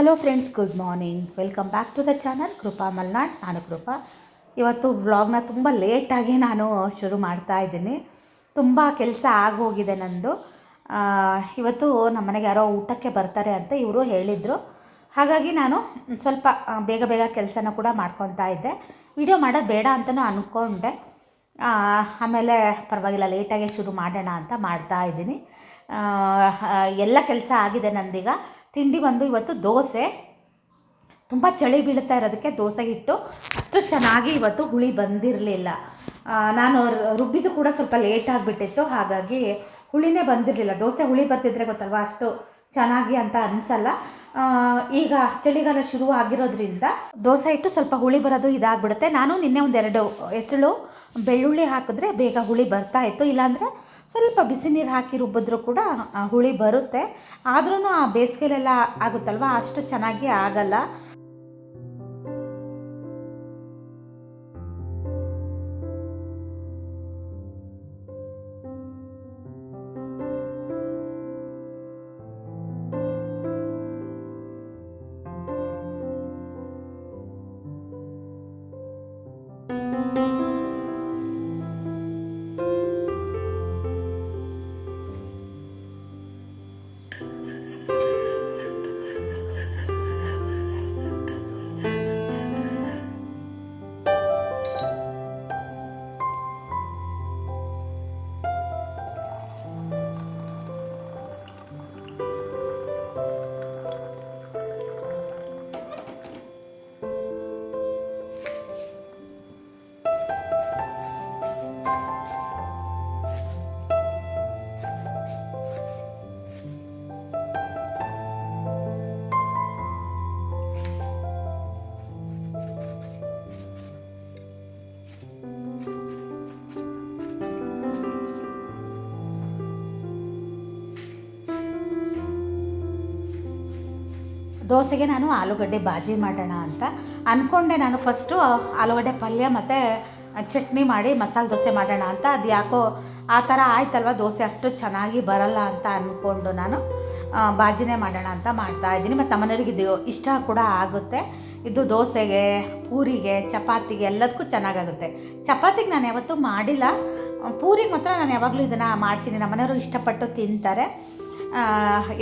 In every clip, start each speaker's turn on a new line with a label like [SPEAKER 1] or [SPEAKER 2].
[SPEAKER 1] Hello friends good morning welcome back to the channel Krupa Malnad ನಾನು ಕೃಪಾ ಇವತ್ತು ವ್ಲಾಗ್ನ ತುಂಬ ಲೇಟಾಗಿ ನಾನು ಶುರು ಮಾಡ್ತಾ ಇದ್ದೀನಿ. ತುಂಬ ಕೆಲಸ ಆಗೋಗಿದೆ ನಂದು. ಇವತ್ತು ನಮ್ಮ ಮನೆಗೆ ಯಾರೋ ಊಟಕ್ಕೆ ಬರ್ತಾರೆ ಅಂತ ಇವರು ಹೇಳಿದರು. ಹಾಗಾಗಿ ನಾನು ಸ್ವಲ್ಪ ಬೇಗ ಬೇಗ ಕೆಲಸನ ಕೂಡ ಮಾಡ್ಕೊತಾ ಇದ್ದೆ. ವಿಡಿಯೋ ಮಾಡೋದು ಬೇಡ ಅಂತಲೂ ಅಂದ್ಕೊಂಡೆ ಆಮೇಲೆ ಪರವಾಗಿಲ್ಲ ಲೇಟಾಗೆ ಶುರು ಮಾಡೋಣ ಅಂತ ಮಾಡ್ತಾ ಇದ್ದೀನಿ. ಎಲ್ಲ ಕೆಲಸ ಆಗಿದೆ ನಂದೀಗ. ತಿಂಡಿ ಬಂದು ಇವತ್ತು ದೋಸೆ. ತುಂಬ ಚಳಿ ಬೀಳ್ತಾ ಇರೋದಕ್ಕೆ ದೋಸೆ ಹಿಟ್ಟು. ಅಷ್ಟು ಚೆನ್ನಾಗಿ ಇವತ್ತು ಹುಳಿ ಬಂದಿರಲಿಲ್ಲ. ನಾನು ರುಬ್ಬಿದ್ದು ಕೂಡ ಸ್ವಲ್ಪ ಲೇಟ್ ಆಗಿಬಿಟ್ಟಿತ್ತು, ಹಾಗಾಗಿ ಹುಳಿನೇ ಬಂದಿರಲಿಲ್ಲ. ದೋಸೆ ಹುಳಿ ಬರ್ತಿದ್ರೆ ಗೊತ್ತಲ್ವಾ, ಅಷ್ಟು ಚೆನ್ನಾಗಿ ಅಂತ ಅನಿಸಲ್ಲ. ಈಗ ಚಳಿಗಾಲ ಶುರು ಆಗಿರೋದ್ರಿಂದ ದೋಸೆ ಹಿಟ್ಟು ಸ್ವಲ್ಪ ಹುಳಿ ಬರೋದು ಇದಾಗ್ಬಿಡುತ್ತೆ. ನಾನು ನಿನ್ನೆ ಒಂದೆರಡು ಎಸಳು ಬೆಳ್ಳುಳ್ಳಿ ಹಾಕಿದ್ರೆ ಬೇಗ ಹುಳಿ ಬರ್ತಾ ಇತ್ತು. ಇಲ್ಲಾಂದರೆ ಸ್ವಲ್ಪ ಬಿಸಿ ನೀರು ಹಾಕಿ ರುಬ್ಬಿದ್ರೂ ಕೂಡ ಹುಳಿ ಬರುತ್ತೆ. ಆದ್ರೂ ಆ ಬೇಸಿಗೆಲೆಲ್ಲ ಆಗುತ್ತಲ್ವ? ಅಷ್ಟು ಚೆನ್ನಾಗಿ ಆಗಲ್ಲ. ದೋಸೆಗೆ ನಾನು ಆಲೂಗಡ್ಡೆ ಬಾಜಿ ಮಾಡೋಣ ಅಂತ ಅಂದ್ಕೊಂಡೆ ನಾನು ಫಸ್ಟು ಆಲೂಗಡ್ಡೆ ಪಲ್ಯ ಮತ್ತು ಚಟ್ನಿ ಮಾಡಿ ಮಸಾಲೆ ದೋಸೆ ಮಾಡೋಣ ಅಂತ. ಅದು ಯಾಕೋ ಆ ಥರ ಆಯ್ತಲ್ವ, ದೋಸೆ ಅಷ್ಟು ಚೆನ್ನಾಗಿ ಬರಲ್ಲ ಅಂತ ಅಂದ್ಕೊಂಡು ನಾನು ಬಾಜಿನೇ ಮಾಡೋಣ ಅಂತ ಮಾಡ್ತಾ ಇದ್ದೀನಿ. ಮತ್ತು ನಮ್ಮನೆಯವ್ರಿಗೆ ಇದು ಇಷ್ಟ ಕೂಡ ಆಗುತ್ತೆ. ಇದು ದೋಸೆಗೆ, ಪೂರಿಗೆ, ಚಪಾತಿಗೆ ಎಲ್ಲದಕ್ಕೂ ಚೆನ್ನಾಗಾಗುತ್ತೆ. ಚಪಾತಿಗೆ ನಾನು ಯಾವತ್ತೂ ಮಾಡಿಲ್ಲ. ಪೂರಿಗೆ ಮಾತ್ರ ನಾನು ಯಾವಾಗಲೂ ಇದನ್ನು ಮಾಡ್ತೀನಿ. ನಮ್ಮನೆಯವರು ಇಷ್ಟಪಟ್ಟು ತಿಂತಾರೆ.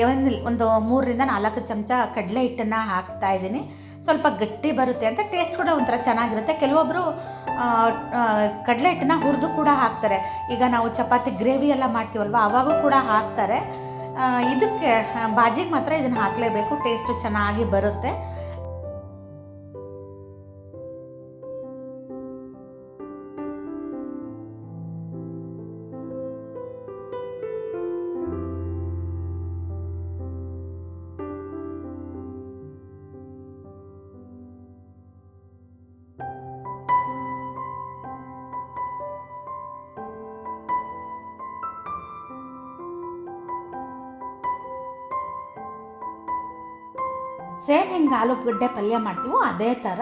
[SPEAKER 1] ಏನಿಲ್ಲ ಒಂದು ಮೂರರಿಂದ ನಾಲ್ಕು ಚಮಚ ಕಡಲೆ ಹಿಟ್ಟನ್ನು ಹಾಕ್ತಾ ಇದ್ದೀನಿ. ಸ್ವಲ್ಪ ಗಟ್ಟಿ ಬರುತ್ತೆ ಅಂತ ಟೇಸ್ಟ್ ಕೂಡ ಒಂಥರ ಚೆನ್ನಾಗಿರುತ್ತೆ. ಕೆಲವೊಬ್ಬರು ಕಡಲೆ ಹಿಟ್ಟನ್ನ ಹುರಿದು ಕೂಡ ಹಾಕ್ತಾರೆ. ಈಗ ನಾವು ಚಪಾತಿ ಗ್ರೇವಿ ಎಲ್ಲ ಮಾಡ್ತೀವಲ್ವ, ಅವಾಗೂ ಕೂಡ ಹಾಕ್ತಾರೆ. ಇದಕ್ಕೆ ಬಾಜಿಗೆ ಮಾತ್ರ ಇದನ್ನು ಹಾಕಲೇಬೇಕು ಟೇಸ್ಟು ಚೆನ್ನಾಗಿ ಬರುತ್ತೆ. ಸೇಮ್ ಹೆಂಗೆ ಆಲೂಗಡ್ಡೆ ಪಲ್ಯ ಮಾಡ್ತೀವೋ ಅದೇ ಥರ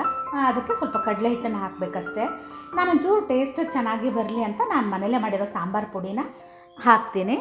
[SPEAKER 1] ಅದಕ್ಕೆ ಸ್ವಲ್ಪ ಕಡಲೆ ಹಿಟ್ಟನ್ನು ಹಾಕಬೇಕಷ್ಟೆ. ನಾನು ಒಂಚೂರು ಟೇಸ್ಟ್ ಚೆನ್ನಾಗಿ ಬರಲಿ ಅಂತ ನಾನು ಮನೇಲೇ ಮಾಡಿರೋ ಸಾಂಬಾರು ಪುಡಿನ ಹಾಕ್ತೀನಿ.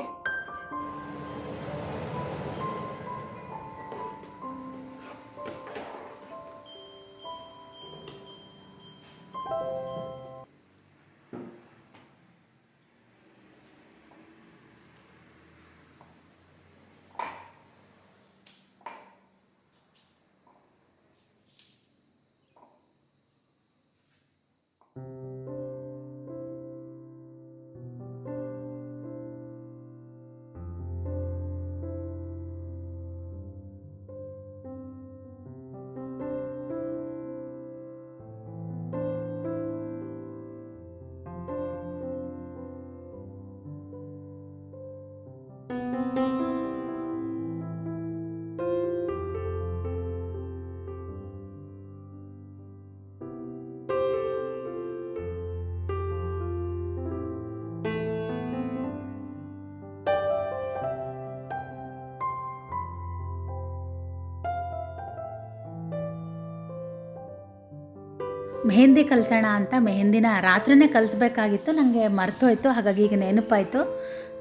[SPEAKER 1] ಮೆಹಂದಿ ಕಲಿಸೋಣ ಅಂತ ಮೆಹಂದಿನ ರಾತ್ರಿನೇ ಕಲಿಸ್ಬೇಕಾಗಿತ್ತು ನನಗೆ ಮರ್ತೋಯ್ತು, ಹಾಗಾಗಿ ಈಗ ನೆನಪಾಯಿತು.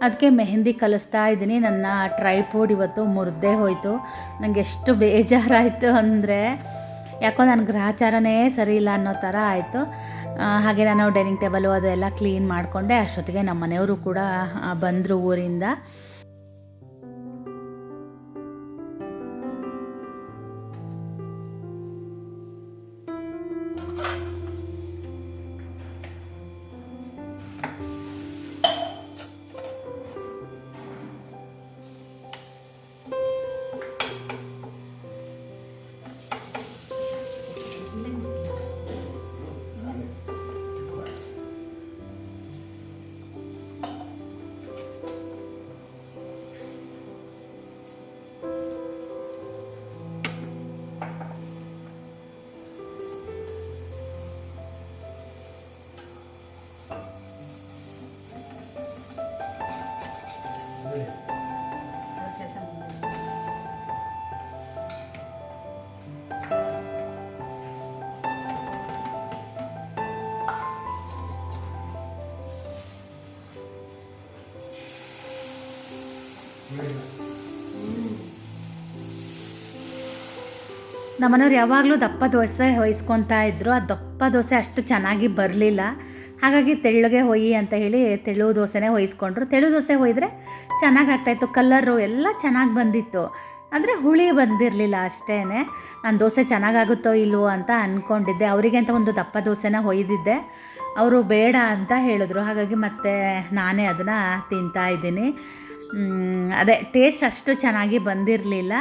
[SPEAKER 1] ಅದಕ್ಕೆ ಮೆಹಂದಿ ಕಲಿಸ್ತಾ ಇದ್ದೀನಿ, ನನ್ನ ಟ್ರೈಪೋಡ್ ಇವತ್ತು ಮುರಿದೇ ಹೋಯಿತು. ನನಗೆ ಎಷ್ಟು ಬೇಜಾರಾಯಿತು ಅಂದರೆ, ಯಾಕೋ ನನ್ನ ಗ್ರಹಚಾರನೇ ಸರಿ ಇಲ್ಲ ಅನ್ನೋ ಥರ ಆಯಿತು. ಹಾಗೆ ನಾನು ಡೈನಿಂಗ್ ಟೇಬಲು ಅದೆಲ್ಲ ಕ್ಲೀನ್ ಮಾಡಿಕೊಂಡೆ, ಅಷ್ಟೊತ್ತಿಗೆ ನಮ್ಮ ಮನೆಯವರು ಕೂಡ ಬಂದರು ಊರಿಂದ. Thank you. ನಮ್ಮನೆಯವ್ರು ಯಾವಾಗಲೂ ದಪ್ಪ ದೋಸೆ ಹೊಯ್ಸ್ಕೊತಾ ಇದ್ದರು ಆ ದಪ್ಪ ದೋಸೆ ಅಷ್ಟು ಚೆನ್ನಾಗಿ ಬರಲಿಲ್ಲ. ಹಾಗಾಗಿ ತೆಳ್ಳಗೆ ಹೊಯ್ಯಿ ಅಂತ ಹೇಳಿ ತೆಳು ದೋಸೆನೇ ಹೊಯ್ಸ್ಕೊಂಡ್ರು. ತೆಳು ದೋಸೆ ಹೊಯ್ದ್ರೆ ಚೆನ್ನಾಗಿ ಆಗ್ತಾಯಿತ್ತು ಕಲ್ಲರು ಎಲ್ಲ ಚೆನ್ನಾಗಿ ಬಂದಿತ್ತು. ಅಂದರೆ ಹುಳಿ ಬಂದಿರಲಿಲ್ಲ ಅಷ್ಟೇ ನಾನು ದೋಸೆ ಚೆನ್ನಾಗಾಗುತ್ತೋ ಇಲ್ವೋ ಅಂತ ಅಂದ್ಕೊಂಡಿದ್ದೆ ಅವರಿಗೆ ಅಂತ ಒಂದು ದಪ್ಪ ದೋಸೆನ ಹೊಯ್ದಿದ್ದೆ. ಅವರು ಬೇಡ ಅಂತ ಹೇಳಿದ್ರು. ಹಾಗಾಗಿ ಮತ್ತೆ ನಾನೇ ಅದನ್ನು ತಿಂತಾ ಇದ್ದೀನಿ. ಅದೇ ಟೇಸ್ಟ್ ಅಷ್ಟು ಚೆನ್ನಾಗಿ ಬಂದಿರಲಿಲ್ಲ.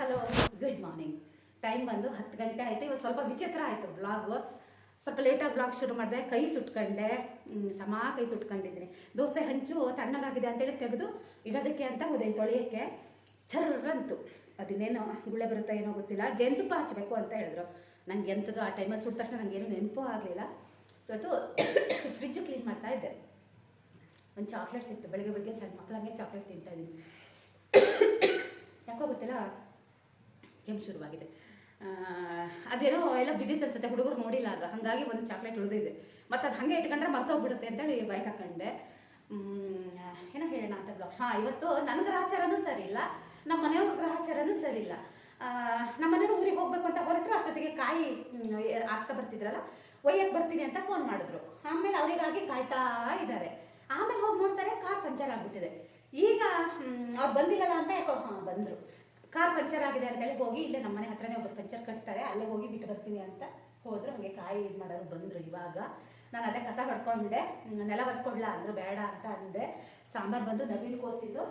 [SPEAKER 2] ಹಲೋ ಗುಡ್ ಮಾರ್ನಿಂಗ್ ಟೈಮ್ ಬಂದು ಹತ್ತು ಗಂಟೆ ಆಯಿತು. ಇವಾಗ ಸ್ವಲ್ಪ ವಿಚಿತ್ರ ಆಯಿತು ಬ್ಲಾಗು ಸ್ವಲ್ಪ ಲೇಟಾಗಿ ಬ್ಲಾಗ್ ಶುರು ಮಾಡಿದೆ. ಕೈ ಸುಟ್ಕೊಂಡೆ. ಸಮ ಕೈ ಸುಟ್ಕೊಂಡಿದ್ದೀನಿ. ದೋಸೆ ಹಂಚು, ತಣ್ಣಗಾಗಿದೆ ಅಂತೇಳಿ ತೆಗೆದು ಇಡೋದಕ್ಕೆ ಅಂತ ಹೋದೆ. ತೊಳೆಯೋಕ್ಕೆ ಚರ್ರಂತು ಅದಿನ್ನೇನೋ ಗುಳೆ ಬರುತ್ತಾ ಏನೋ ಗೊತ್ತಿಲ್ಲ. ಜೇನುತುಪ್ಪ ಹಚ್ಚಬೇಕು ಅಂತ ಹೇಳಿದ್ರು. ನಂಗೆ ಎಂಥದ್ದು ಆ ಟೈಮಲ್ಲಿ ಸುಟ್ಟ ತಕ್ಷಣ ನನಗೇನು ನೆನಪು ಆಗಲಿಲ್ಲ. ಸೊ ಅದು ಫ್ರಿಜ್ಜು ಕ್ಲೀನ್ ಮಾಡ್ತಾ ಇದ್ದೆ. ಒಂದು ಚಾಕ್ಲೇಟ್ ಸಿಕ್ತು. ಬೆಳಗ್ಗೆ ಬೆಳಗ್ಗೆ ಸಣ್ಣ ಮಕ್ಕಳಂಗೆ ಚಾಕ್ಲೇಟ್ ತಿಂತಾ ಇದ್ದೀನಿ. ಯಾಕೋ ಗೊತ್ತಿಲ್ಲ. ಕೆಮ್ಮು ಶುರುವಾಗಿದೆ. ಅದೇನೋ ಎಲ್ಲ ಬಿದ್ದಿತ್ತು ಅನ್ಸುತ್ತೆ, ಹುಡುಗರು ನೋಡಿಲ್ಲ ಆಗ ಹಾಗಾಗಿ ಒಂದು ಚಾಕ್ಲೇಟ್ ಉಳಿದಿದೆ. ಮತ್ತು ಅದು ಹಾಗೆ ಇಟ್ಕೊಂಡ್ರೆ ಮರ್ತೋಗ್ಬಿಡುತ್ತೆ ಅಂತೇಳಿ ಬೈಕ್ ಹಾಕೊಂಡೆ ಏನೋ ಹೇಳೋಣ ಅಂತ ಬ್ಲಾಗ್ ಹಾಂ, ಇವತ್ತು ನನ್ನ ಗ್ರಹಚಾರನೂ ಸರಿ ಇಲ್ಲ ನಮ್ಮ ಮನೆಯವ್ರ ಗ್ರಹಚಾರನೂ ಸರಿ ಇಲ್ಲ. ನಮ್ಮ ಮನೆಯವ್ರು ಊರಿಗೆ ಹೋಗ್ಬೇಕು ಅಂತ ಹೊರಟ್ರು, ಅಷ್ಟೊತ್ತಿಗೆ ಕಾಯಿ ಆಸ್ತಾ ಬರ್ತಿದ್ರಲ್ಲ ಒಯ್ಯಕ್ಕೆ ಬರ್ತೀನಿ ಅಂತ ಫೋನ್ ಮಾಡಿದ್ರು. ಆಮೇಲೆ ಅವರಿಗಾಗಿ ಕಾಯ್ತಾ ಇದ್ದಾರೆ. ಆಮೇಲೆ ಹೋಗಿ ನೋಡ್ತಾರೆ, ಕಾರ್ ಪಂಚರ್ ಆಗ್ಬಿಟ್ಟಿದೆ. ಈಗ ಅವ್ರು ಬಂದಿಲ್ಲಲ್ಲ ಅಂತ ಯಾಕೋ, ಹಾಂ, ಬಂದರು. ಕಾರ್ ಪಂಚರ್ ಆಗಿದೆ ಅಂತೇಳಿ ಹೋಗಿ ಇಲ್ಲೇ ನಮ್ಮ ಮನೆ ಹತ್ರನೇ ಒಬ್ಬರು ಪಂಚರ್ ಕಟ್ತಾರೆ. ಅಲ್ಲೇ ಹೋಗಿ ಬಿಟ್ಟು ಬರ್ತೀನಿ ಅಂತ ಹೋದ್ರು. ಹಾಗೆ ಕಾಯಿ ಇದು ಮಾಡೋರು ಬಂದರು ಇವಾಗ. ನಾನು ಅದೇ ಕಸ ಹೊಡ್ಕೊಂಡೆ. ನೆಲ ಒರೆಸ್ಕೊಡ್ಲಾ ಅಂದರು. ಬೇಡ ಅಂತ ಅಂದೆ. ಸಾಂಬಾರು ಬಂದು ನವಿಲು ಕೋಸಿದ್ದು.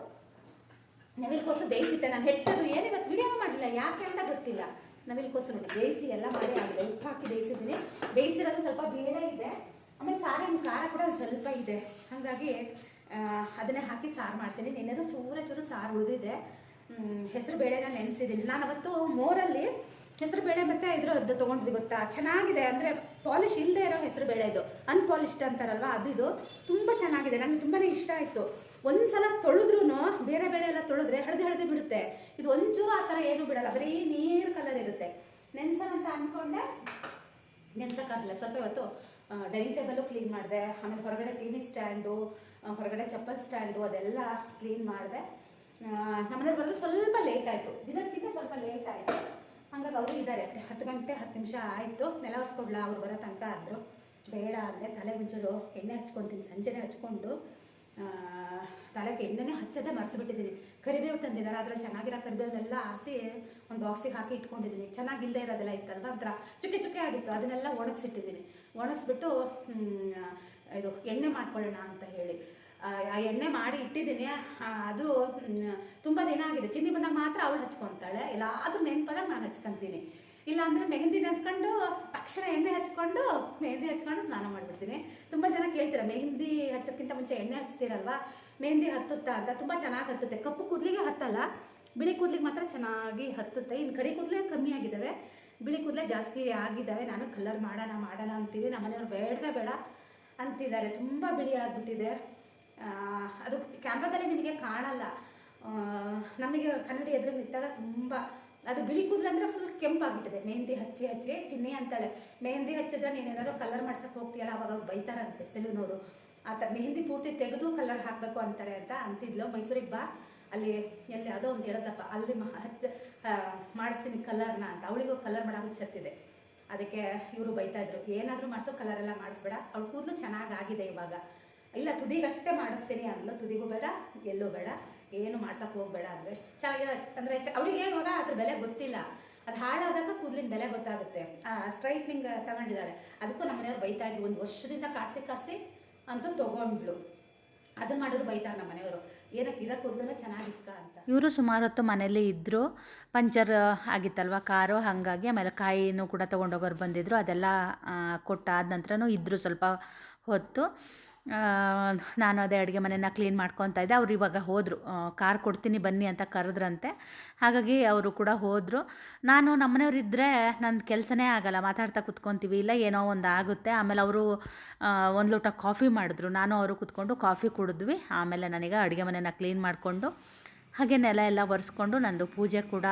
[SPEAKER 2] ನವಿಲು ಕೋಸು ಬೇಯಿಸಿದ್ದೆ. ನಾನು ಹೆಚ್ಚದು ಏನು ಇವತ್ತು ವಿಡಿಯೋ ಮಾಡಲಿಲ್ಲ. ಯಾಕೆ ಅಂತ ಗೊತ್ತಿಲ್ಲ. ನವಿಲು ಕೋಸು ನೋಡಿ, ಬೇಯಿಸಿ ಎಲ್ಲ ಮಾಡಿ ಆಗಿದೆ ಉಪ್ಪು ಹಾಕಿ ಬೇಯಿಸಿದ್ದೀನಿ. ಬೇಯಿಸಿರೋದು ಸ್ವಲ್ಪ ಬೇಡ ಇದೆ. ಆಮೇಲೆ ಸಾರಿನ ಖಾರ ಕೂಡ ಸ್ವಲ್ಪ ಇದೆ. ಹಾಗಾಗಿ ಅದನ್ನೇ ಹಾಕಿ ಸಾರು ಮಾಡ್ತೀನಿ. ನೆನೆದು ಚೂರ ಚೂರು ಸಾರು ಉಳಿದಿದೆ. ಹೆಸರು ಬೇಳೆನ ನೆನೆಸಿದ್ದೀನಿ. ನಾನು ಅವತ್ತು ಮೋರಲ್ಲಿ ಹೆಸರು ಬೇಳೆ ಮತ್ತೆ ಇದ್ರದ್ದು ತೊಗೊಂಡ್ವಿ ಗೊತ್ತಾ? ಚೆನ್ನಾಗಿದೆ. ಅಂದರೆ ಪಾಲಿಶ್ ಇಲ್ಲದೆ ಇರೋ ಹೆಸರು ಬೇಳೆ ಇದು. ಅನ್ಪಾಲಿಶ್ಡ್ ಅಂತಾರಲ್ವ? ಅದು ಇದು. ತುಂಬ ಚೆನ್ನಾಗಿದೆ. ನನಗೆ ತುಂಬಾ ಇಷ್ಟ ಆಯಿತು. ಒಂದ್ಸಲ ತೊಳೆದ್ರೂ ಬೇರೆ ಬೇಳೆ ಎಲ್ಲ ತೊಳೆದ್ರೆ ಹಳದಿ ಹಳದಿ ಬಿಡುತ್ತೆ. ಇದು ಒಂಚೂರು ಆ ಥರ ಏನೂ ಬಿಡಲ್ಲ. ಬರೀ ನೀರು ಕಲರ್ ಇರುತ್ತೆ. ನೆನ್ಸೋಣ ಅಂತ ಅಂದ್ಕೊಂಡೆ ನೆನ್ಸೋಕ್ಕಾಗಲ್ಲ ಸ್ವಲ್ಪ ಇವತ್ತು ಡೈನಿಂಗ್ ಟೇಬಲು ಕ್ಲೀನ್ ಮಾಡಿದೆ. ಆಮೇಲೆ ಹೊರಗಡೆ ಟಿ ವಿ ಸ್ಟ್ಯಾಂಡು ಹೊರಗಡೆ ಚಪ್ಪಲ್ ಸ್ಟ್ಯಾಂಡು ಅದೆಲ್ಲ ಕ್ಲೀನ್ ಮಾಡಿದೆ. ನಮ್ಮನೇಲಿ ಬರೋದು ಸ್ವಲ್ಪ ಲೇಟ್ ಆಯಿತು. ದಿನಕ್ಕಿಂತ ಸ್ವಲ್ಪ ಲೇಟ್ ಆಯಿತು. ಹಂಗಾಗಿ ಅವರು ಇದ್ದಾರೆ. ಹತ್ತು ಗಂಟೆ, ಹತ್ತು ನಿಮಿಷ ಆಯಿತು. ನೆಲ ಹೊಸ್ಕೊಡ್ಲ ಅವ್ರು ಬರೋ ತನಕ ಆದರು ಬೇಡ ಅಂದರೆ ತಲೆ ಮುಂಚೂರು ಎಣ್ಣೆ ಹಚ್ಕೊತೀನಿ. ಸಂಜೆನೆ ಹಚ್ಕೊಂಡು ತಲೆಗೆ ಎಣ್ಣೆನೇ ಹಚ್ಚದೆ ಮರ್ತು ಬಿಟ್ಟಿದ್ದೀನಿ. ಕರಿಬೇವು ತಂದಿದ್ದಾರೆ. ಅದರಲ್ಲಿ ಚೆನ್ನಾಗಿರೋ ಕರಿಬೇವನ್ನೆಲ್ಲ ಆಸಿ ಒಂದು ಬಾಕ್ಸಿಗೆ ಹಾಕಿ ಇಟ್ಕೊಂಡಿದ್ದೀನಿ. ಚೆನ್ನಾಗಿಲ್ಲದೆ ಇರೋದೆಲ್ಲ ಇತ್ತಲ್ವ? ಒಂಥರ ಚುಕ್ಕೆ ಚುಕ್ಕೆ ಆಗಿತ್ತು. ಅದನ್ನೆಲ್ಲ ಒಣಗಿಸಿಟ್ಟಿದ್ದೀನಿ. ಒಣಗಿಸ್ಬಿಟ್ಟು ಇದು ಎಣ್ಣೆ ಮಾಡ್ಕೊಳ್ಳೋಣ ಅಂತ ಹೇಳಿ. ಎಣ್ಣೆ ಮಾಡಿ ಇಟ್ಟಿದ್ದೀನಿ. ಅದು ತುಂಬ ದಿನ ಆಗಿದೆ. ಚಿನ್ನಿ ಬಂದಾಗ ಮಾತ್ರ ಅವಳು ಹಚ್ಕೊತಾಳೆ. ಎಲ್ಲಾದ್ರೂ ನೆನಪಾದಾಗ ನಾನು ಹಚ್ಕೊಂತೀನಿ. ಇಲ್ಲ ಅಂದರೆ ಮೆಹಂದಿ ನೆನೆಸ್ಕೊಂಡು ತಕ್ಷಣ ಎಣ್ಣೆ ಹಚ್ಕೊಂಡು ಮೆಹಂದಿ ಹಚ್ಕೊಂಡು ಸ್ನಾನ ಮಾಡಿಬಿಡ್ತೀನಿ. ತುಂಬ ಜನ ಕೇಳ್ತೀರ, ಮೆಹಂದಿ ಹಚ್ಚೋಕ್ಕಿಂತ ಮುಂಚೆ ಎಣ್ಣೆ ಹಚ್ತೀರಲ್ವಾ? ಮೆಹಂದಿ ಹತ್ತುತ್ತಾ ಅಂತ? ತುಂಬ ಚೆನ್ನಾಗಿ ಹತ್ತುತ್ತೆ. ಕಪ್ಪು ಕೂದಲಿಗೆ ಹತ್ತಲ್ಲ, ಬಿಳಿ ಕೂದಲಿಗೆ ಮಾತ್ರ ಚೆನ್ನಾಗಿ ಹತ್ತುತ್ತೆ. ಇನ್ನು ಕರಿ ಕೂದಲೇ ಕಮ್ಮಿ ಆಗಿದ್ದಾವೆ ಬಿಳಿ ಕೂದಲೇ ಜಾಸ್ತಿ ಆಗಿದ್ದಾವೆ ನಾನು ಕಲರ್ ಮಾಡೋಣ ಮಾಡೋಣ ಅಂತೀವಿ ನಮ್ಮನೆಯವ್ರು ಬೇಡವೇ ಬೇಡ ಅಂತಿದ್ದಾರೆ. ತುಂಬ ಬಿಳಿ ಆಗಿಬಿಟ್ಟಿದೆ. ಅದು ಕ್ಯಾಮ್ರಾದಲ್ಲಿ ನಿಮಗೆ ಕಾಣಲ್ಲ. ನಮಗೆ ಕನ್ನಡಿ ಎದುರು ನಿಂತಾಗ ತುಂಬ, ಅದು ಬಿಳಿ ಕೂದಲು ಅಂದರೆ ಫುಲ್ ಕೆಂಪಾಗ್ಬಿಟ್ಟಿದೆ. ಮೆಹಂದಿ ಹಚ್ಚಿ ಹಚ್ಚಿ, ಚಿನ್ನಿ ಅಂತಾಳೆ. ಮೆಹಂದಿ ಹಚ್ಚಿದ್ರೆ ನೀನು ಏನಾದ್ರು ಕಲರ್ ಮಾಡ್ಸಕ್ಕೆ ಹೋಗ್ತೀಯಲ್ಲ, ಅವಾಗ ಬೈತಾರಂತೆ ಸೆಲೂನವರು ಆ ಥರ ಮೆಹಂದಿ ಪೂರ್ತಿ ತೆಗೆದು ಕಲರ್ ಹಾಕಬೇಕು ಅಂತಾರೆ ಅಂತ ಅಂತಿದ್ಲು. ಮೈಸೂರಿಗೆ ಬಾ, ಅಲ್ಲಿ ಎಲ್ಲಿ ಅದೋ ಒಂದು ಹೇಳದಪ್ಪ, ಅಲ್ಲಿ ಹಚ್ಚ ಮಾಡಿಸ್ತೀನಿ ಕಲರ್ನ ಅಂತ. ಅವಳಿಗೂ ಕಲರ್ ಮಾಡೋ ಹುಚ್ಚತ್ತಿದೆ ಅದಕ್ಕೆ ಇವರು ಬೈತಾ ಇದ್ರು. ಏನಾದರೂ ಮಾಡಿಸೋ ಕಲರೆಲ್ಲ ಮಾಡಿಸ್ಬೇಡ. ಅವ್ಳು ಕೂದಲು ಚೆನ್ನಾಗಾಗಿದೆ ಇವಾಗ. ಇಲ್ಲ, ತುದಿಗಷ್ಟೇ ಮಾಡಿಸ್ತೀನಿ ಅಲ್ಲ ತುದಿಗೂ ಬೇಡ, ಎಲ್ಲೂ ಬೇಡ. ಏನು ಮಾಡ್ಸಕ್ಕೆ ಹೋಗ್ಬೇಡ ಅಂದ್ರೆ ಎಷ್ಟು ಚೆನ್ನಾಗಿರೋ ಅಂದರೆ ಅವ್ರಿಗೆ ಇವಾಗ ಅದ್ರ ಬೆಲೆ ಗೊತ್ತಿಲ್ಲ. ಅದು ಹಾಳಾದಾಗ ಕೂದಲಿನ ಬೆಲೆ ಗೊತ್ತಾಗುತ್ತೆ. ಸ್ಟ್ರೈಟ್ನಿಂಗ್ ತಗೊಂಡಿದ್ದಾಳೆ ಅದಕ್ಕೂ ನಮ್ಮ ಮನೆಯವ್ರು ಬೈತಾ ಇದ್ರು. ಒಂದು ವರ್ಷದಿಂದ ಕಾಸಿ ಕಾಸಿ ಅಂತೂ ತೊಗೊಂಡ್ಲು ಅದನ್ನ ಮಾಡಿದ್ರು ಬೈತಾರೆ ನಮ್ಮ ಮನೆಯವರು. ಏನಕ್ಕೆ ಇರೋ ಕೂದಲನ್ನ ಚೆನ್ನಾಗಿತ್ತ ಅಂತ.
[SPEAKER 1] ಇವರು ಸುಮಾರು ಹೊತ್ತು ಮನೇಲಿ ಇದ್ದರು ಪಂಚರ್ ಆಗಿತ್ತಲ್ವ? ಕಾರು, ಹಾಗಾಗಿ ಆಮೇಲೆ ಕಾಯಿನೂ ಕೂಡ ತೊಗೊಂಡೋಗೋರು ಬಂದಿದ್ರು. ಅದೆಲ್ಲ ಕೊಟ್ಟಾದ ನಂತರನೂ ಇದ್ದರು ಸ್ವಲ್ಪ ಹೊತ್ತು. ನಾನು ಅದೇ ಅಡುಗೆ ಮನೆನ ಕ್ಲೀನ್ ಮಾಡ್ಕೊತಾ ಇದ್ದೆ. ಅವ್ರು ಇವಾಗ ಹೋದರು. ಕಾರ್ ಕೊಡ್ತೀನಿ, ಬನ್ನಿ ಅಂತ ಕರೆದ್ರಂತೆ. ಹಾಗಾಗಿ ಅವರು ಕೂಡ ಹೋದರು. ನಾನು ನಮ್ಮನೆಯವ್ರು ಇದ್ದರೆ ನನ್ನ ಕೆಲಸನೇ ಆಗಲ್ಲ. ಮಾತಾಡ್ತಾ ಕುತ್ಕೊತೀವಿ. ಇಲ್ಲ, ಏನೋ ಒಂದು ಆಗುತ್ತೆ. ಆಮೇಲೆ ಅವರು ಒಂದು ಲೋಟ ಕಾಫಿ ಮಾಡಿದ್ರು. ನಾನು ಅವರು ಕುತ್ಕೊಂಡು ಕಾಫಿ ಕುಡಿದ್ವಿ. ಆಮೇಲೆ ನನಗೆ ಅಡುಗೆ ಮನೆನ ಕ್ಲೀನ್ ಮಾಡಿಕೊಂಡು, ಹಾಗೆ ನೆಲ ಎಲ್ಲ ಒರೆಸ್ಕೊಂಡು ನಂದು ಪೂಜೆ ಕೂಡ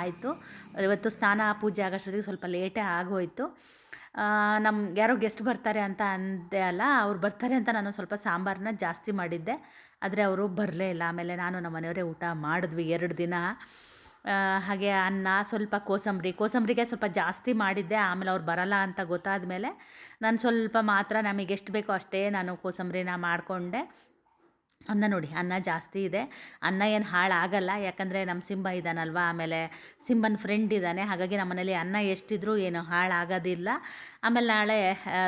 [SPEAKER 1] ಆಯಿತು. ಇವತ್ತು ಸ್ನಾನ ಪೂಜೆ ಆಗೋಷ್ಟೊತ್ತಿಗೆ ಸ್ವಲ್ಪ ಲೇಟೇ ಆಗೋಯ್ತು. ನಮ್ಮ ಯಾರೋ ಗೆಸ್ಟ್ ಬರ್ತಾರೆ ಅಂತ ಅಂದೆ ಅಲ್ಲ, ಅವ್ರು ಬರ್ತಾರೆ ಅಂತ ನಾನು ಸ್ವಲ್ಪ ಸಾಂಬಾರನ್ನ ಜಾಸ್ತಿ ಮಾಡಿದ್ದೆ. ಆದರೆ ಅವರು ಬರಲೇ ಇಲ್ಲ. ಆಮೇಲೆ ನಾನು ನಮ್ಮ ಮನೆಯವರೇ ಊಟ ಮಾಡಿದ್ವಿ ಎರಡು ದಿನ. ಹಾಗೆ ಅನ್ನ, ಸ್ವಲ್ಪ ಕೋಸಂಬರಿ. ಕೋಸಂಬರಿಗೆ ಸ್ವಲ್ಪ ಜಾಸ್ತಿ ಮಾಡಿದ್ದೆ. ಆಮೇಲೆ ಅವ್ರು ಬರಲ್ಲ ಅಂತ ಗೊತ್ತಾದ ಮೇಲೆ ನಾನು ಸ್ವಲ್ಪ ಮಾತ್ರ ನಮಗೆ ಎಷ್ಟು ಬೇಕೋ ಅಷ್ಟೇ ನಾನು ಕೋಸಂಬರಿನ ಮಾಡಿಕೊಂಡೆ. ಅನ್ನ ನೋಡಿ, ಅನ್ನ ಜಾಸ್ತಿ ಇದೆ. ಅನ್ನ ಏನು ಹಾಳಾಗಲ್ಲ, ಯಾಕಂದರೆ ನಮ್ಮ ಸಿಂಬ ಇದ್ದಾನಲ್ವ ಆಮೇಲೆ ಸಿಂಬನ ಫ್ರೆಂಡ್ ಇದ್ದಾನೆ ಹಾಗಾಗಿ ನಮ್ಮ ಮನೇಲಿ ಅನ್ನ ಎಷ್ಟಿದ್ರೂ ಏನು ಹಾಳಾಗೋದಿಲ್ಲ. ಆಮೇಲೆ ನಾಳೆ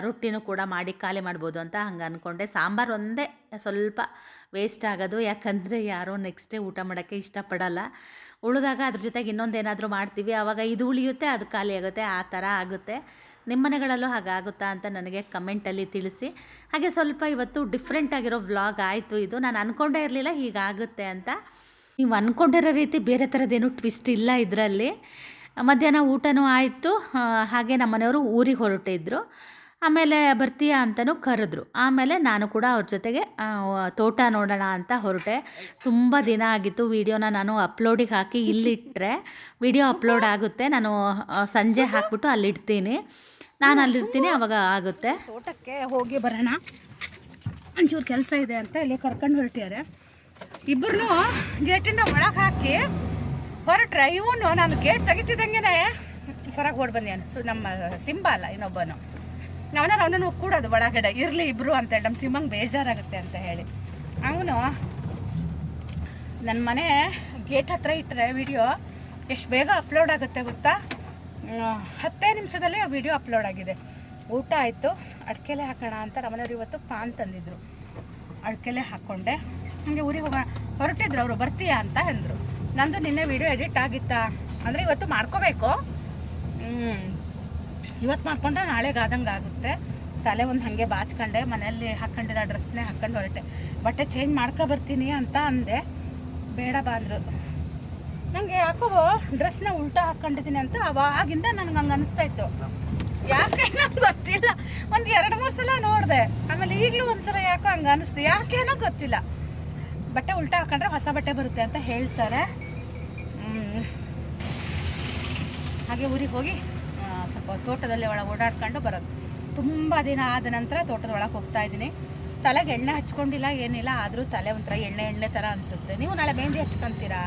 [SPEAKER 1] ರೊಟ್ಟಿನೂ ಕೂಡ ಮಾಡಿ ಖಾಲಿ ಮಾಡ್ಬೋದು ಅಂತ ಹಂಗೆ ಅಂದ್ಕೊಂಡೆ ಸಾಂಬಾರು ಒಂದೇ ಸ್ವಲ್ಪ ವೇಸ್ಟ್ ಆಗೋದು. ಯಾಕಂದರೆ ಯಾರೋ ನೆಕ್ಸ್ಟ್ ಡೇ ಊಟ ಮಾಡೋಕ್ಕೆ ಇಷ್ಟಪಡಲ್ಲ. ಉಳಿದಾಗ ಅದ್ರ ಜೊತೆಗೆ ಇನ್ನೊಂದು ಏನಾದರೂ ಮಾಡ್ತೀವಿ. ಆವಾಗ ಇದು ಉಳಿಯುತ್ತೆ, ಅದು ಖಾಲಿ ಆಗುತ್ತೆ. ಆ ಥರ ಆಗುತ್ತೆ. ನಿಮ್ಮ ಮನೆಗಳಲ್ಲೂ ಹಾಗಾಗುತ್ತಾ ಅಂತ ನನಗೆ ಕಮೆಂಟಲ್ಲಿ ತಿಳಿಸಿ. ಹಾಗೆ ಸ್ವಲ್ಪ ಇವತ್ತು ಡಿಫ್ರೆಂಟ್ ಆಗಿರೋ ವ್ಲಾಗ್ ಆಯಿತು ಇದು. ನಾನು ಅಂದ್ಕೊಂಡೇ ಇರಲಿಲ್ಲ ಹೀಗಾಗುತ್ತೆ ಅಂತ. ನೀವು ಅಂದ್ಕೊಂಡಿರೋ ರೀತಿ ಬೇರೆ ಥರದ್ದೇನು ಟ್ವಿಸ್ಟ್ ಇಲ್ಲ ಇದರಲ್ಲಿ. ಮಧ್ಯಾಹ್ನ ಊಟನೂ ಆಯಿತು. ಹಾಗೆ ನಮ್ಮ ಮನೆಯವರು ಊರಿಗೆ ಹೊರಟಿದ್ರು. ಆಮೇಲೆ ಬರ್ತೀಯಾ ಅಂತಲೂ ಕರೆದ್ರು. ಆಮೇಲೆ ನಾನು ಕೂಡ ಅವ್ರ ಜೊತೆಗೆ ತೋಟ ನೋಡೋಣ ಅಂತ ಹೊರಟೆ. ತುಂಬ ದಿನ ಆಗಿತ್ತು ವೀಡಿಯೋನ ನಾನು ಅಪ್ಲೋಡಿಗೆ ಹಾಕಿ ಇಲ್ಲಿಟ್ಟರೆ ವಿಡಿಯೋ ಅಪ್ಲೋಡ್ ಆಗುತ್ತೆ. ನಾನು ಸಂಜೆ ಹಾಕ್ಬಿಟ್ಟು ಅಲ್ಲಿಡ್ತೀನಿ. ನಾನು ಅಲ್ಲಿರ್ತೀನಿ ಅವಾಗ ಆಗುತ್ತೆ.
[SPEAKER 2] ತೋಟಕ್ಕೆ ಹೋಗಿ ಬರೋಣ. ಒಂಚೂರು ಕೆಲಸ ಇದೆ ಅಂತ ಹೇಳಿ ಕರ್ಕೊಂಡು ಹೊರಟಿದ್ದಾರೆ. ಇಬ್ಬರನ್ನು ಗೇಟಿಂದ ಒಳಗೆ ಹಾಕಿ ಹೊರಟ್ರೆ ಇವನು ನಾನು ಗೇಟ್ ತೆಗಿತಿದ್ದಂಗೆ ಹೊರಗೆ ಓಡ್ ಬಂದ್ಯಾನೆ ಸು ನಮ್ಮ ಸಿಂಬ ಅಲ್ಲ ಇನ್ನೊಬ್ಬನು. ಅವನ ಅವನನ್ನು ಕೂಡೋದು ಒಳಗಡೆ. ಇರಲಿ ಇಬ್ರು ಅಂತೇಳಿ ನಮ್ಮ ಸಿಂಹಂಗೆ ಬೇಜಾರಾಗುತ್ತೆ ಅಂತ ಹೇಳಿ. ಅವನು ನನ್ನ ಮನೆ ಗೇಟ್ ಹತ್ರ ಇಟ್ಟರೆ ವಿಡಿಯೋ ಎಷ್ಟು ಬೇಗ ಅಪ್ಲೋಡ್ ಆಗುತ್ತೆ ಗೊತ್ತಾ? ಹತ್ತೇ ನಿಮಿಷದಲ್ಲಿ ಆ ವಿಡಿಯೋ ಅಪ್ಲೋಡ್ ಆಗಿದೆ. ಊಟ ಆಯಿತು. ಅಡಿಕೆಲೆ ಹಾಕೋಣ ಅಂತ ನಮ್ಮನೆಯವ್ರು ಇವತ್ತು ಪಾನ್ ತಂದಿದ್ರು. ಅಡಿಕೆಲೆ ಹಾಕ್ಕೊಂಡೆ ಹಾಗೆ ಊರಿಗೆ ಹೋಗೋಣ. ಹೊರಟಿದ್ರು ಅವರು, ಬರ್ತೀಯಾ ಅಂತ ಅಂದರು. ನಂದು ನಿನ್ನೆ ವಿಡಿಯೋ ಎಡಿಟ್ ಆಗಿತ್ತಾ. ಅಂದರೆ ಇವತ್ತು ಮಾಡ್ಕೋಬೇಕು. ಇವತ್ತು ಮಾಡ್ಕೊಂಡ್ರೆ ನಾಳೆಗೆ ಆದಂಗೆ ಆಗುತ್ತೆ. ತಲೆ ಒಂದು ಹಾಗೆ ಬಾಚ್ಕೊಂಡೆ. ಮನೆಯಲ್ಲಿ ಹಾಕ್ಕೊಂಡಿರೋ ಡ್ರೆಸ್ನೇ ಹಾಕ್ಕೊಂಡು ಹೊರಟೆ. ಬಟ್ಟೆ ಚೇಂಜ್ ಮಾಡ್ಕೊ ಬರ್ತೀನಿ ಅಂತ ಅಂದೆ. ಬೇಡ ಬಾ ಅಂದರು. ನನಗೆ ಯಾಕೋ ಡ್ರೆಸ್ನ ಉಲ್ಟಾ ಹಾಕೊಂಡಿದ್ದೀನಿ ಅಂತ ಅವಾಗಿಂದ ನನಗೆ ಹಂಗೆ ಅನಿಸ್ತಾ ಇತ್ತು. ಯಾಕೆ ನಂಗೆ ಗೊತ್ತಿಲ್ಲ. ಒಂದು ಎರಡು ಮೂರು ಸಲ ನೋಡಿದೆ. ಆಮೇಲೆ ಈಗಲೂ ಒಂದ್ಸಲ ಯಾಕೋ ಹಂಗೆ ಅನಿಸ್ತು. ಯಾಕೇನೋ ಗೊತ್ತಿಲ್ಲ. ಬಟ್ಟೆ ಉಲ್ಟಾ ಹಾಕೊಂಡ್ರೆ ಹೊಸ ಬಟ್ಟೆ ಬರುತ್ತೆ ಅಂತ ಹೇಳ್ತಾರೆ. ಹಾಗೆ ಊರಿಗೆ ಹೋಗಿ ಸ್ವಲ್ಪ ತೋಟದಲ್ಲಿ ಒಳಗೆ ಓಡಾಡ್ಕೊಂಡು ಬರೋದು. ತುಂಬ ದಿನ ಆದ ನಂತರ ತೋಟದ ಒಳಗೆ ಹೋಗ್ತಾ ಇದ್ದೀನಿ. ತಲೆಗೆ ಎಣ್ಣೆ ಹಚ್ಕೊಂಡಿಲ್ಲ, ಏನಿಲ್ಲ. ಆದರೂ ತಲೆ ಒಂಥರ ಎಣ್ಣೆ ಎಣ್ಣೆ ಥರ ಅನಿಸುತ್ತೆ. ನೀವು ನಾಳೆ ಮೆಹಂದಿ ಹಚ್ಕೊಂತೀರಾ?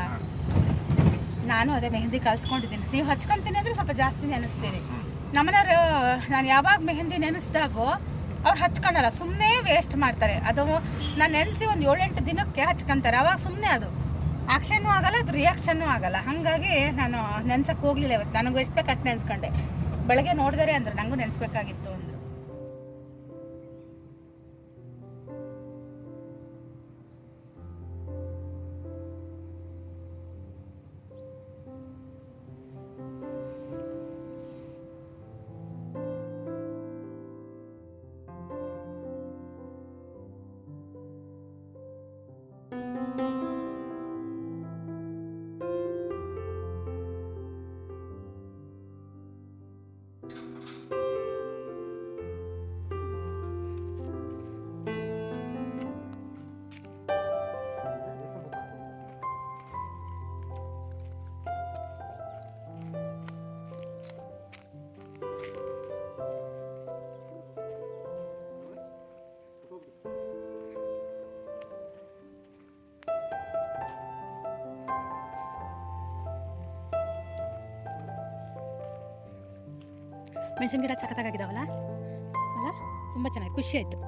[SPEAKER 2] ನಾನು ಅದೇ ಮೆಹಂದಿ ಕಲ್ಸ್ಕೊಂಡಿದ್ದೀನಿ. ನೀವು ಹಚ್ಕೊಂತೀನಿ ಅಂದರೆ ಸ್ವಲ್ಪ ಜಾಸ್ತಿ ನೆನೆಸ್ತೀರಿ. ನಮ್ಮನೆಯವರು ನಾನು ಯಾವಾಗ ಮೆಹಂದಿ ನೆನೆಸ್ದಾಗೋ ಅವ್ರು ಹಚ್ಕೊಳಲ್ಲ ಸುಮ್ಮನೆ ವೇಸ್ಟ್ ಮಾಡ್ತಾರೆ. ಅದು ನಾನು ನೆನೆಸಿ ಒಂದು ಏಳೆಂಟು ದಿನಕ್ಕೆ ಹಚ್ಕೊಂತಾರೆ. ಅವಾಗ ಸುಮ್ಮನೆ ಅದು. ಆಕ್ಷನ್ನು ಆಗಲ್ಲ ಅದು ರಿಯಾಕ್ಷನ್ನು ಆಗಲ್ಲ. ಹಾಗಾಗಿ ನಾನು ನೆನ್ಸಕ್ಕೆ ಹೋಗಲಿಲ್ಲ ಇವತ್ತು. ನನಗೂ ಎಷ್ಟು ಬೇಕು ಅಷ್ಟು ನೆನೆಸ್ಕೊಂಡೆ. ಬೆಳಗ್ಗೆ ನೋಡಿದರೆ ಅಂದ್ರೆ ನನಗೂ ನೆನೆಸ್ಬೇಕಾಗಿತ್ತು ಅಂದರು
[SPEAKER 3] ಮೆಣಸಿನ ಗಿಡ ಸಖತ್ತಾಗಿದ್ದಾವಲ್ಲ ಅಲ್ಲ ತುಂಬ ಚೆನ್ನಾಗಿ ಖುಷಿ ಆಯಿತು.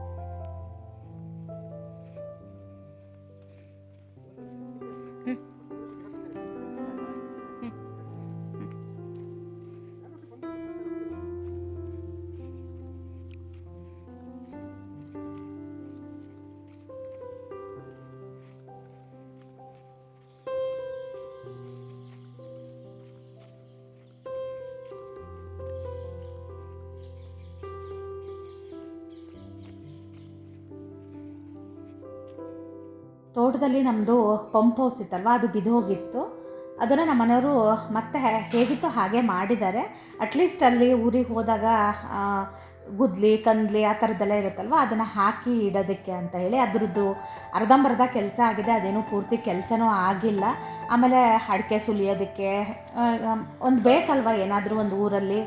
[SPEAKER 1] ತೋಟದಲ್ಲಿ ನಮ್ಮದು ಪಂಪ್ ಹೌಸ್ ಇತ್ತಲ್ವ, ಅದು ಬಿದ್ದೋಗಿತ್ತು ಅದನ್ನು ನಮ್ಮ ಮನೆಯವರು ಮತ್ತೆ ಹೇಗಿತ್ತು ಹಾಗೆ ಮಾಡಿದ್ದಾರೆ. ಅಟ್ಲೀಸ್ಟ್ ಅಲ್ಲಿ ಊರಿಗೆ ಹೋದಾಗ ಗುದ್ಲಿ, ಕಂದ್ಲಿ ಆ ಥರದ್ದೆಲ್ಲ ಇರುತ್ತಲ್ವ, ಅದನ್ನು ಹಾಕಿ ಇಡೋದಕ್ಕೆ ಅಂತ ಹೇಳಿ ಅದರದ್ದು ಅರ್ಧಂಬರ್ಧ ಕೆಲಸ ಆಗಿದೆ, ಅದೇನು ಪೂರ್ತಿ ಕೆಲಸನೂ ಆಗಿಲ್ಲ. ಆಮೇಲೆ ಅಡಿಕೆ ಸುಲಿಯೋದಕ್ಕೆ ಒಂದು ಬೇಕಲ್ವ ಏನಾದರೂ ಒಂದು ಊರಲ್ಲಿ,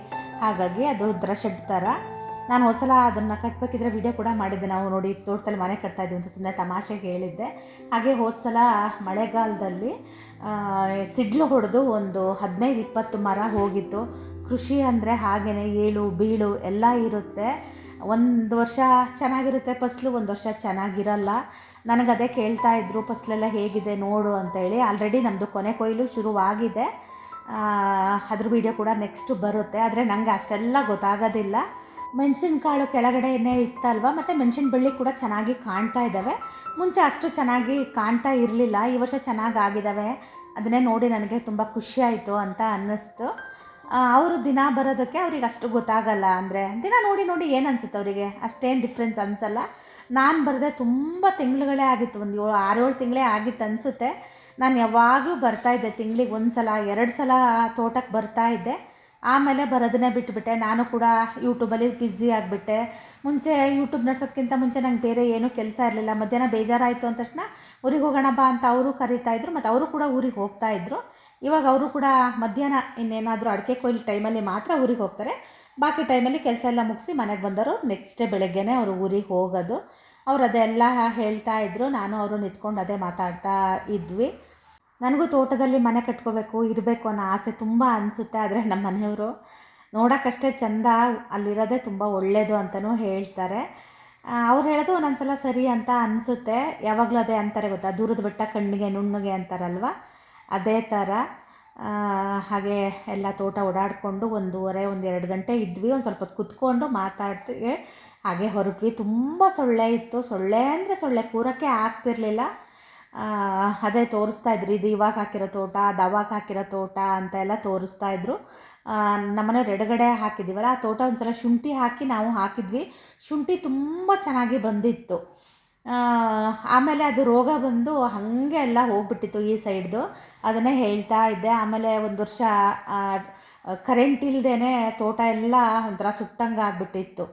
[SPEAKER 1] ಹಾಗಾಗಿ ಅದು ದ್ರಶೆಡ್ ಥರ ನಾನು ಒಂದ್ಸಲ ಅದನ್ನು ಕಟ್ಟಬೇಕಿದ್ರೆ ವಿಡಿಯೋ ಕೂಡ ಮಾಡಿದ್ದೆ. ನಾವು ನೋಡಿ ತೋಟದಲ್ಲಿ ಮನೆ ಕಟ್ತಾ ಇದ್ದೀವಿ ಅಂತ ಸುಮ್ಮನೆ ತಮಾಷೆಗೆ ಹೇಳಿದ್ದೆ. ಹಾಗೆ ಹೋದ ಸಲ ಮಳೆಗಾಲದಲ್ಲಿ ಸಿಡ್ಲು ಹೊಡೆದು ಒಂದು ಹದಿನೈದು ಇಪ್ಪತ್ತು ಮರ ಹೋಗಿತ್ತು. ಕೃಷಿ ಅಂದರೆ ಹಾಗೆಯೇ ಏಳು, ಬೀಳು ಎಲ್ಲ ಇರುತ್ತೆ. ಒಂದು ವರ್ಷ ಚೆನ್ನಾಗಿರುತ್ತೆ ಫಸ್ಲು, ಒಂದು ವರ್ಷ ಚೆನ್ನಾಗಿರಲ್ಲ. ನನಗದೇ ಕೇಳ್ತಾ ಇದ್ರು, ಫಸ್ಲೆಲ್ಲ ಹೇಗಿದೆ ನೋಡು ಅಂತೇಳಿ ಆಲ್ರೆಡಿ ನಮ್ಮದು ಕೊನೆ ಕೊಯ್ಲು ಶುರುವಾಗಿದೆ. ಅದ್ರ ವಿಡಿಯೋ ಕೂಡ ನೆಕ್ಸ್ಟ್ ಬರುತ್ತೆ. ಆದರೆ ನನಗೆ ಅಷ್ಟೆಲ್ಲ ಗೊತ್ತಾಗೋದಿಲ್ಲ. ಮೆಣಸಿನಕಾಳು ಕೆಳಗಡೆನೇ ಇತ್ತಲ್ವ? ಮತ್ತು ಮೆಣಸಿನ ಬಳ್ಳಿ ಕೂಡ ಚೆನ್ನಾಗಿ ಕಾಣ್ತಾ ಇದ್ದಾವೆ ಮುಂಚೆ ಅಷ್ಟು ಚೆನ್ನಾಗಿ ಕಾಣ್ತಾ ಇರಲಿಲ್ಲ. ಈ ವರ್ಷ ಚೆನ್ನಾಗಿ ಆಗಿದ್ದಾವೆ ಅದನ್ನೇ ನೋಡಿ ನನಗೆ ತುಂಬ ಖುಷಿ ಆಯಿತು ಅಂತ ಅನ್ನಿಸ್ತು. ಅವರು ದಿನ ಬರೋದಕ್ಕೆ ಅವ್ರಿಗೆ ಅಷ್ಟು ಗೊತ್ತಾಗಲ್ಲ ಅಂದರೆ ದಿನ ನೋಡಿ ನೋಡಿ ಏನು ಅನಿಸುತ್ತೆ ಅವರಿಗೆ? ಅಷ್ಟೇನು ಡಿಫ್ರೆನ್ಸ್ ಅನಿಸಲ್ಲ. ನಾನು ಬರದೆ ತುಂಬ ತಿಂಗಳುಗಳೇ ಆಗಿತ್ತು. ಒಂದು ಏಳು, ಆರೇಳು ತಿಂಗಳೇ ಆಗಿತ್ತು ಅನಿಸುತ್ತೆ. ನಾನು ಯಾವಾಗಲೂ ಬರ್ತಾಯಿದ್ದೆ ತಿಂಗಳಿಗೆ ಒಂದು ಸಲ ಎರಡು ಸಲ ತೋಟಕ್ಕೆ ಬರ್ತಾ ಇದ್ದೆ. ಆಮೇಲೆ ಬರೋದನ್ನೇ ಬಿಟ್ಬಿಟ್ಟೆ. ನಾನು ಕೂಡ ಯೂಟ್ಯೂಬಲ್ಲಿ ಬ್ಯುಸಿ ಆಗಿಬಿಟ್ಟೆ. ಮುಂಚೆ ಯೂಟ್ಯೂಬ್ ನಡ್ಸೋದಕ್ಕಿಂತ ಮುಂಚೆ ನಂಗೆ ಬೇರೆ ಏನೂ ಕೆಲಸ ಇರಲಿಲ್ಲ. ಮಧ್ಯಾಹ್ನ ಬೇಜಾರಾಯಿತು ಅಂದ ತಕ್ಷಣ ಊರಿಗೆ ಹೋಗೋಣ ಬಾ ಅಂತ ಅವರು ಕರೀತಾಯಿದ್ರು ಮತ್ತು ಅವರು ಕೂಡ ಊರಿಗೆ ಹೋಗ್ತಾಯಿದ್ರು ಇವಾಗ ಅವರು ಕೂಡ ಮಧ್ಯಾಹ್ನ ಇನ್ನೇನಾದರೂ ಅಡಿಕೆ ಕೊಯ್ಲು ಟೈಮಲ್ಲಿ ಮಾತ್ರ ಊರಿಗೆ ಹೋಗ್ತಾರೆ. ಬಾಕಿ ಟೈಮಲ್ಲಿ ಕೆಲಸ ಎಲ್ಲ ಮುಗಿಸಿ ಮನೆಗೆ ಬಂದರು ನೆಕ್ಸ್ಟ್ ಡೇ ಬೆಳಗ್ಗೆನೇ ಅವರು ಊರಿಗೆ ಹೋಗೋದು. ಅವರು ಅದೆಲ್ಲ ಹೇಳ್ತಾ ಇದ್ರು. ನಾನು ಅವರು ನಿಂತ್ಕೊಂಡು ಅದೇ ಮಾತಾಡ್ತಾ ಇದ್ವಿ. ನನಗೂ ತೋಟದಲ್ಲಿ ಮನೆ ಕಟ್ಕೋಬೇಕು, ಇರಬೇಕು ಅನ್ನೋ ಆಸೆ ತುಂಬ ಅನಿಸುತ್ತೆ. ಆದರೆ ನಮ್ಮ ಮನೆಯವರು ನೋಡೋಕ್ಕಷ್ಟೇ ಚಂದ, ಅಲ್ಲಿರೋದೇ ತುಂಬ ಒಳ್ಳೆಯದು ಅಂತಲೂ ಹೇಳ್ತಾರೆ. ಅವ್ರು ಹೇಳೋದು ಒಂದೊಂದು ಸಲ ಸರಿ ಅಂತ ಅನಿಸುತ್ತೆ. ಯಾವಾಗಲೂ ಅದೇ ಅಂತಾರೆ ಗೊತ್ತಾ? ದೂರದ ಬೆಟ್ಟ ಕಣ್ಣಿಗೆ ನುಣ್ಣಗೆ ಅಂತಾರಲ್ವ? ಅದೇ ಥರ. ಹಾಗೆ ಎಲ್ಲ ತೋಟ ಓಡಾಡಿಕೊಂಡು ಒಂದೂವರೆ ಒಂದು ಎರಡು ಗಂಟೆ ಇದ್ವಿ. ಒಂದು ಸ್ವಲ್ಪ ಹೊತ್ತು ಕುತ್ಕೊಂಡು ಮಾತಾಡ್ತೀವಿ. ಹಾಗೆ ಹೊರಟ್ವಿ. ತುಂಬ ಸೊಳ್ಳೆ ಇತ್ತು. ಸೊಳ್ಳೆ ಅಂದರೆ ಸೊಳ್ಳೆ. ಕೂರಕ್ಕೆ ಆಗ್ತಿರ್ಲಿಲ್ಲ. ಅದೇ ತೋರಿಸ್ತಾ ಇದ್ರು, ಇದು ಇವಾಗ ಹಾಕಿರೋ ತೋಟ, ಅದು ಹಾಕಿರೋ ತೋಟ ಅಂತ ಎಲ್ಲ ತೋರಿಸ್ತಾ ಇದ್ರು. ನಮ್ಮನೆ ಎಡಗಡೆ ಹಾಕಿದ್ದೀವಲ್ಲ, ಆ ತೋಟ ಒಂದ್ಸಲ ಶುಂಠಿ ಹಾಕಿ ನಾವು ಹಾಕಿದ್ವಿ. ಶುಂಠಿ ತುಂಬ ಚೆನ್ನಾಗಿ ಬಂದಿತ್ತು. ಆಮೇಲೆ ಅದು ರೋಗ ಬಂದು ಹಾಗೆ ಎಲ್ಲ ಹೋಗ್ಬಿಟ್ಟಿತ್ತು ಈ ಸೈಡ್ದು. ಅದನ್ನೇ ಹೇಳ್ತಾ ಇದ್ದೆ. ಆಮೇಲೆ ಒಂದು ವರ್ಷ ಕರೆಂಟ್ ಇಲ್ಲದೇ ತೋಟ ಎಲ್ಲ ಒಂಥರ ಸುಟ್ಟಂಗೆ ಆಗ್ಬಿಟ್ಟಿತ್ತು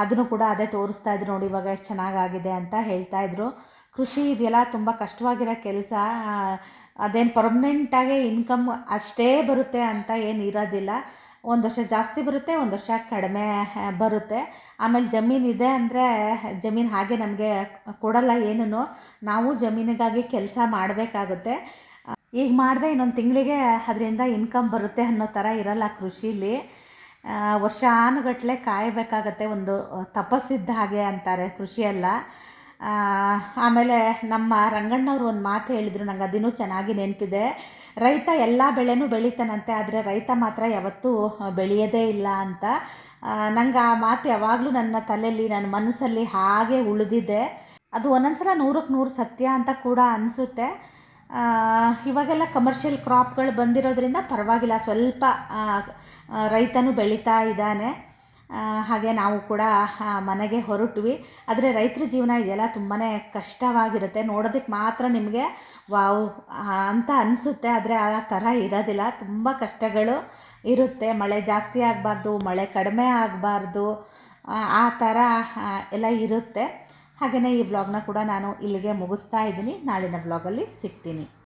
[SPEAKER 1] ಅದನ್ನು ಕೂಡ ಅದೇ ತೋರಿಸ್ತಾ ಇದ್ರು ನೋಡಿ, ಇವಾಗ ಎಷ್ಟು ಚೆನ್ನಾಗಾಗಿದೆ ಅಂತ ಹೇಳ್ತಾ ಇದ್ರು. ಕೃಷಿ ಇದೆಯಲ್ಲ ತುಂಬ ಕಷ್ಟವಾಗಿರೋ ಕೆಲಸ. ಅದೇನು ಪರ್ಮನೆಂಟಾಗಿ ಇನ್ಕಮ್ ಅಷ್ಟೇ ಬರುತ್ತೆ ಅಂತ ಏನು ಇರೋದಿಲ್ಲ. ಒಂದು ವರ್ಷ ಜಾಸ್ತಿ ಬರುತ್ತೆ, ಒಂದು ವರ್ಷ ಕಡಿಮೆ ಬರುತ್ತೆ. ಆಮೇಲೆ ಜಮೀನು ಇದೆ ಅಂದರೆ ಜಮೀನು ಹಾಗೆ ನಮಗೆ ಕೊಡಲ್ಲ ಏನೂ ನಾವು ಜಮೀನಿಗಾಗಿ ಕೆಲಸ ಮಾಡಬೇಕಾಗುತ್ತೆ. ಈಗ ಮಾಡಿದೆ ಇನ್ನೊಂದು ತಿಂಗಳಿಗೆ ಅದರಿಂದ ಇನ್ಕಮ್ ಬರುತ್ತೆ ಅನ್ನೋ ಥರ ಇರಲ್ಲ ಕೃಷಿಲಿ. ವರ್ಷಾನುಗಟ್ಟಲೆ ಕಾಯಬೇಕಾಗತ್ತೆ ಒಂದು ತಪಸ್ಸಿದ್ದ ಹಾಗೆ ಅಂತಾರೆ ಕೃಷಿಯೆಲ್ಲ. ಆಮೇಲೆ ನಮ್ಮ ರಂಗಣ್ಣವ್ರು ಒಂದು ಮಾತು ಹೇಳಿದರು, ನಂಗೆ ಅದನ್ನೂ ಚೆನ್ನಾಗಿ ನೆನಪಿದೆ. ರೈತ ಎಲ್ಲ ಬೆಳೆನೂ ಬೆಳಿತಾನಂತೆ, ಆದರೆ ರೈತ ಮಾತ್ರ ಯಾವತ್ತೂ ಬೆಳೆಯೋದೇ ಇಲ್ಲ ಅಂತ. ನಂಗೆ ಆ ಮಾತು ಯಾವಾಗಲೂ ನನ್ನ ತಲೆಯಲ್ಲಿ ನನ್ನ ಮನಸ್ಸಲ್ಲಿ ಹಾಗೆ ಉಳಿದಿದೆ. ಅದು ಒಂದೊಂದ್ಸಲ ನೂರಕ್ಕೆ ನೂರು ಸತ್ಯ ಅಂತ ಕೂಡ ಅನಿಸುತ್ತೆ. ಇವಾಗೆಲ್ಲ ಕಮರ್ಷಿಯಲ್ ಕ್ರಾಪ್ಗಳು ಬಂದಿರೋದ್ರಿಂದ ಪರವಾಗಿಲ್ಲ. ಸ್ವಲ್ಪ ರೈತನು ಬೆಳೀತಾ ಇದ್ದಾನೆ. ಹಾಗೆ ನಾವು ಕೂಡ ಮನೆಗೆ ಹೊರಟ್ವಿ. ಆದರೆ ರೈತರ ಜೀವನ ಇದೆಯಲ್ಲ ತುಂಬಾ ಕಷ್ಟವಾಗಿರುತ್ತೆ. ನೋಡೋದಕ್ಕೆ ಮಾತ್ರ ನಿಮಗೆ ವಾವ್ ಅಂತ ಅನಿಸುತ್ತೆ. ಆದರೆ ಆ ಥರ ಇರೋದಿಲ್ಲ. ತುಂಬ ಕಷ್ಟಗಳು ಇರುತ್ತೆ. ಮಳೆ ಜಾಸ್ತಿ ಆಗಬಾರ್ದು, ಮಳೆ ಕಡಿಮೆ ಆಗಬಾರ್ದು, ಆ ಥರ ಎಲ್ಲ ಇರುತ್ತೆ. ಹಾಗೆಯೇ ಈ ವ್ಲಾಗ್ನ ಕೂಡ ನಾನು ಇಲ್ಲಿಗೆ ಮುಗಿಸ್ತಾ ಇದ್ದೀನಿ. ನಾಳಿನ ವ್ಲಾಗಲ್ಲಿ ಸಿಗ್ತೀನಿ.